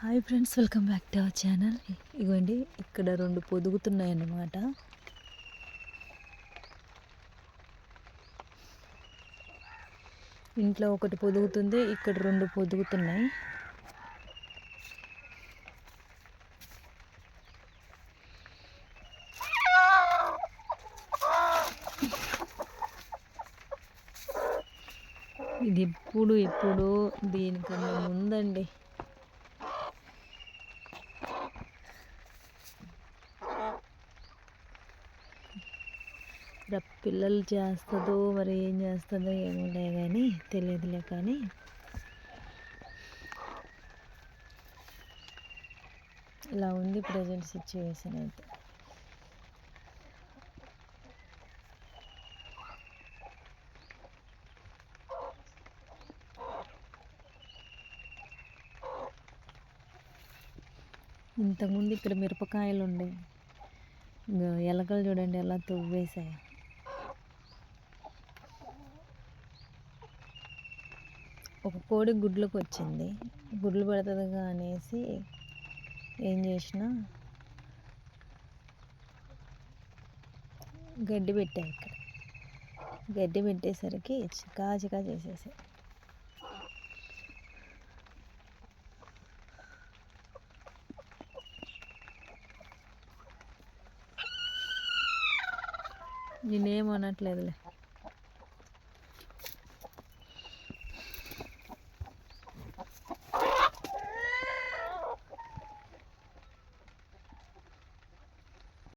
Hi friends welcome back to our channel ఇగోండి ఇక్కడ రెండు పొదుగుతున్నాయి అన్నమాట ఇంట్లో ఒకటి పొదుగుతుంది ఇక్కడ రెండు పొదుగుతున్నాయి. ఇది ఎప్పుడు ఎప్పుడు దీనికన్నా ముందండి. పిల్లలు చేస్తుందో మరి ఏం చేస్తుందో ఏమోలే కానీ తెలియదులే కానీ. ఇలా ఉంది ప్రజెంట్ సిచ్యువేషన్ అయితే. ఇంతకుముందు ఇక్కడ మిరపకాయలు ఉండే ఎలకలు చూడండి ఎలా తువ్వేసాయి ఒక కోడి గుడ్లకు వచ్చింది గుడ్లు పెడుతుందిగా అనేసి ఏం చేసిన గడ్డి పెట్టా ఇక్కడ. గడ్డి పెట్టేసరికి చికా చికా చేసేసాయి నేనేం అనట్లేదులే.